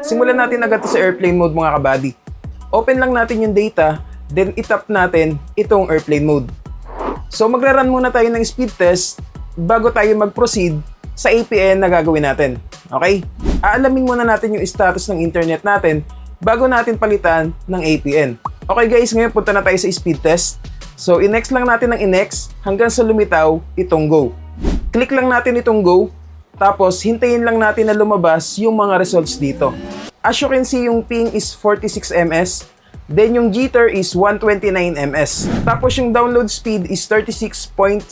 Simulan natin agad sa airplane mode mga kabady. Open lang natin yung data, then itap natin itong airplane mode. So magra-run muna tayo ng speed test bago tayo mag-proceed sa APN na gagawin natin. Okay? Aalamin muna natin yung status ng internet natin bago natin palitan ng APN. Okay guys, ngayon punta na tayo sa speed test. So inext lang natin ng inext hanggang sa lumitaw itong go. Click lang natin itong go, tapos hintayin lang natin na lumabas yung mga results dito. As you can see, yung ping is 46 ms, then yung jitter is 129 ms. Tapos yung download speed is 36.7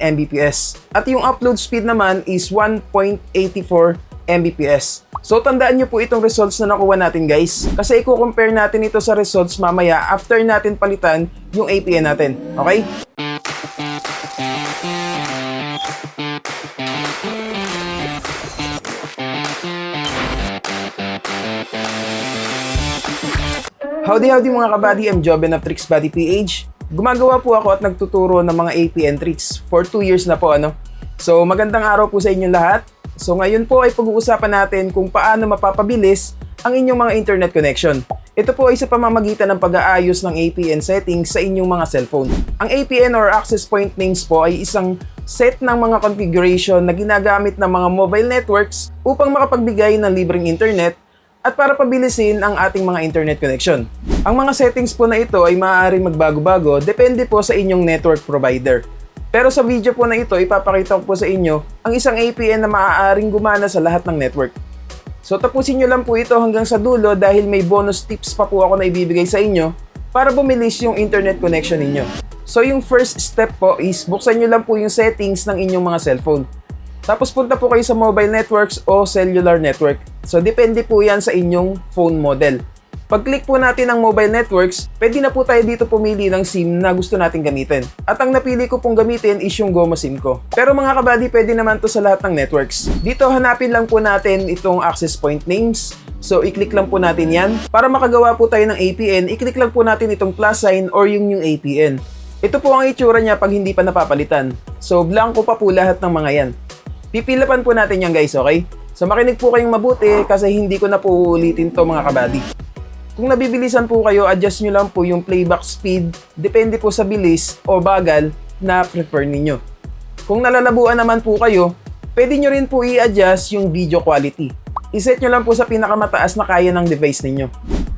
Mbps. At yung upload speed naman is 1.84 Mbps. So tandaan nyo po itong results na nakuha natin guys. Kasi i-compare natin ito sa results mamaya after natin palitan yung APN natin. Okay? Howdy howdy mga kabady, I'm Joben of Tricks Body PH. Gumagawa po ako at nagtuturo ng mga APN tricks for 2 years na po ano. So magandang araw po sa inyong lahat. So ngayon po ay pag-uusapan natin kung paano mapapabilis ang inyong mga internet connection. Ito po ay sa pamamagitan ng pag-aayos ng APN settings sa inyong mga cellphone. Ang APN or access point names po ay isang set ng mga configuration na ginagamit ng mga mobile networks upang makapagbigay ng libreng internet at para pabilisin ang ating mga internet connection. Ang mga settings po na ito ay maaaring magbago-bago depende po sa inyong network provider. Pero sa video po na ito, ipapakita ko po sa inyo ang isang APN na maaaring gumana sa lahat ng network. So tapusin nyo lang po ito hanggang sa dulo dahil may bonus tips pa po ako na ibibigay sa inyo para bumilis yung internet connection ninyo. So yung first step po is buksan nyo lang po yung settings ng inyong mga cellphone. Tapos punta po kayo sa mobile networks o cellular network. So depende po yan sa inyong phone model. Pag-click po natin ng mobile networks, pwede na po tayo dito pumili ng SIM na gusto natin gamitin. At ang napili ko pong gamitin is yung Goma SIM ko. Pero mga kabady, pwede naman to sa lahat ng networks. Dito hanapin lang po natin itong access point names. So i-click lang po natin yan. Para makagawa po tayo ng APN, i-click lang po natin itong plus sign or yung new APN. Ito po ang itsura niya pag hindi pa napapalitan. So blanco pa po lahat ng mga yan. Pipilapan po natin yan guys, okay? So makinig po kayong mabuti kasi hindi ko na po uulitin to mga kabady. Kung nabibilisan po kayo, adjust nyo lang po yung playback speed. Depende po sa bilis o bagal na prefer ninyo. Kung nalalabuan naman po kayo, pwede nyo rin po i-adjust yung video quality. Iset nyo lang po sa pinakamataas na kaya ng device ninyo.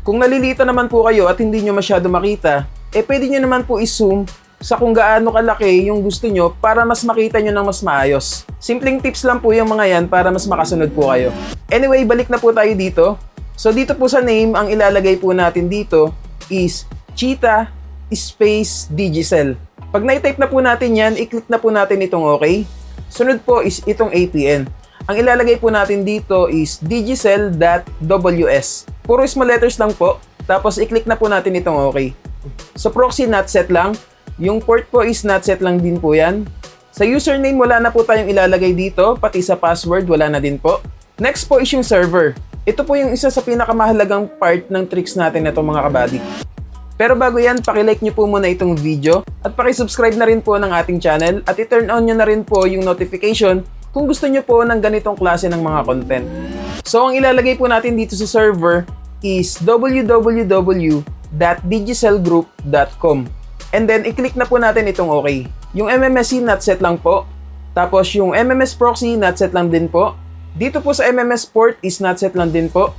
Kung nalilito naman po kayo at hindi nyo masyado makita, eh pwede nyo naman po i-zoom sa kung gaano kalaki yung gusto nyo para mas makita nyo ng mas maayos. Simpleng tips lang po yung mga yan para mas makasunod po kayo. Anyway, balik na po tayo dito. So dito po sa name, ang ilalagay po natin dito is Cheetah Space Digicel. Pag na-type na po natin yan, i-click na po natin itong OK. Sunod po is itong APN. Ang ilalagay po natin dito is digicel.ws. Puro small letters lang po. Tapos i-click na po natin itong OK. So proxy not set lang. Yung port po is not set lang din po yan. Sa username, wala na po tayong ilalagay dito, pati sa password, wala na din po. Next po is yung server. Ito po yung isa sa pinakamahalagang part ng tricks natin na mga kabady. Pero bago yan, pakilike nyo po muna itong video at pakisubscribe na rin po ng ating channel at i-turn on nyo na rin po yung notification kung gusto nyo po ng ganitong klase ng mga content. So ang ilalagay po natin dito sa server is www.digicelgroup.com And then, i-click na po natin itong OK. Yung MMSC not set lang po. Tapos, yung MMS proxy not set lang din po. Dito po sa MMS port is not set lang din po.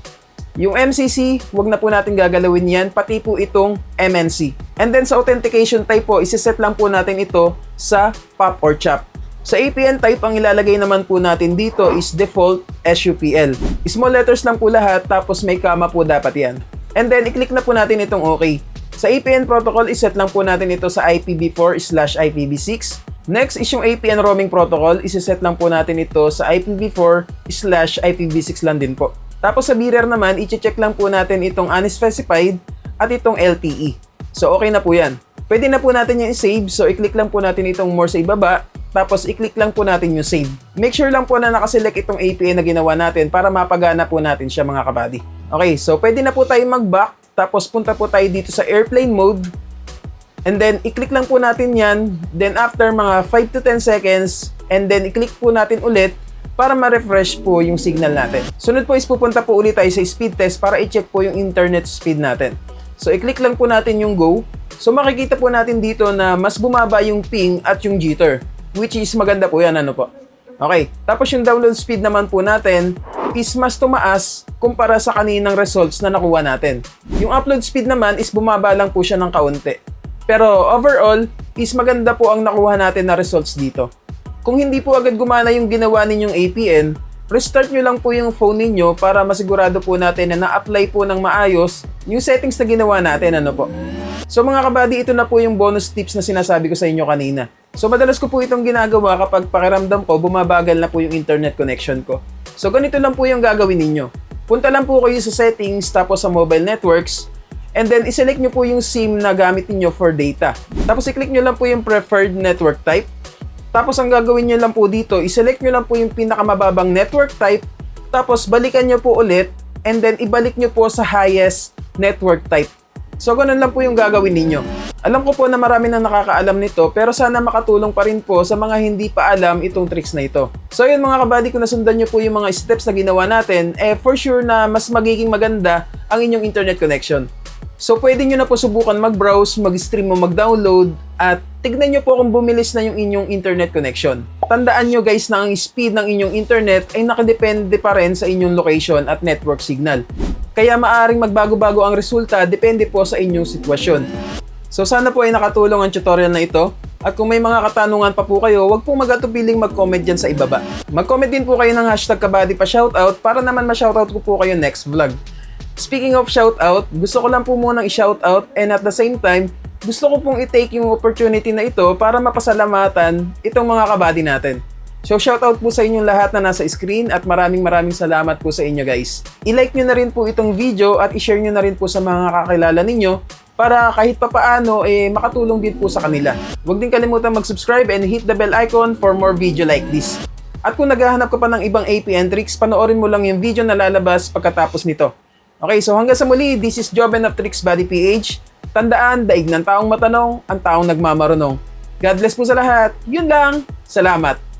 Yung MCC, wag na po natin gagalawin yan, pati po itong MNC. And then sa authentication type po, isiset lang po natin ito sa POP or CHOP. Sa APN type, ang ilalagay naman po natin dito is default SUPL. Small letters lang po lahat, tapos may comma po dapat yan. And then, i-click na po natin itong OK. Sa APN protocol, iset lang po natin ito sa IPv4 slash IPv6. Next is yung APN roaming protocol, isiset lang po natin ito sa IPv4 slash IPv6 lang din po. Tapos sa bearer naman, i-check lang po natin itong unspecified at itong LTE. So okay na po yan. Pwede na po natin yung i-save, so i-click lang po natin itong more sa ibaba, tapos i-click lang po natin yung save. Make sure lang po na nakaselect itong APN na ginawa natin para mapagana po natin siya mga kabady. Okay, so pwede na po tayo mag-back tapos punta po tayo dito sa airplane mode. And then i-click lang po natin yan. Then after mga 5 to 10 seconds, and then i-click po natin ulit, para ma-refresh po yung signal natin. Sunod po is pupunta po ulit tayo sa speed test para i-check po yung internet speed natin. So i-click lang po natin yung go. So makikita po natin dito na mas bumaba yung ping at yung jitter. Which is maganda po yan, ano po. Okay, tapos yung download speed naman po natin is mas tumaas kumpara sa kaninang results na nakuha natin. Yung upload speed naman is bumaba lang po siya ng kaunti. Pero overall, is maganda po ang nakuha natin na results dito. Kung hindi po agad gumana yung ginawa ninyong APN, restart nyo lang po yung phone ninyo para masigurado po natin na na-apply po ng maayos yung settings na ginawa natin, ano po. So mga kabady, ito na po yung bonus tips na sinasabi ko sa inyo kanina. So madalas ko po itong ginagawa kapag pakiramdam ko, bumabagal na po yung internet connection ko. So ganito lang po yung gagawin ninyo. Punta lang po kayo sa settings, tapos sa mobile networks, and then iselect nyo po yung SIM na gamit niyo for data. Tapos i-click nyo lang po yung preferred network type. Tapos ang gagawin nyo lang po dito, iselect nyo lang po yung pinakamababang network type, tapos balikan nyo po ulit, and then ibalik nyo po sa highest network type. So ganun lang po yung gagawin ninyo. Alam ko po na marami nang nakakaalam nito, pero sana makatulong pa rin po sa mga hindi pa alam itong tricks na ito. So yun mga kabady, kung nasundan nyo po yung mga steps na ginawa natin, eh for sure na mas magiging maganda ang inyong internet connection. So pwede nyo na po subukan mag-browse, mag-stream o mag-download at tignan nyo po kung bumilis na yung inyong internet connection. Tandaan nyo guys na ang speed ng inyong internet ay nakadepende pa rin sa inyong location at network signal. Kaya maaring magbago-bago ang resulta depende po sa inyong sitwasyon. So sana po ay nakatulong ang tutorial na ito. At kung may mga katanungan pa po kayo, huwag pong mag-atubiling mag-comment dyan sa ibaba. Mag-comment din po kayo ng hashtag kabady pa shoutout para naman ma-shoutout ko po kayo next vlog. Speaking of shoutout, gusto ko lang po munang i-shoutout and at the same time, gusto ko pong i-take yung opportunity na ito para mapasalamatan itong mga kabady natin. So shoutout po sa inyong lahat na nasa screen at maraming maraming salamat po sa inyo guys. I-like nyo na rin po itong video at i-share nyo na rin po sa mga kakilala ninyo para kahit papaano eh makatulong din po sa kanila. Huwag din kalimutan mag-subscribe and hit the bell icon for more video like this. At kung naghahanap ka pa ng ibang APN tricks, panoorin mo lang yung video na lalabas pagkatapos nito. Okay, so hanggang sa muli, this is Joven of Tricks Body PH. Tandaan, daig ng taong matanong, ang taong nagmamarunong. God bless po sa lahat. Yun lang. Salamat.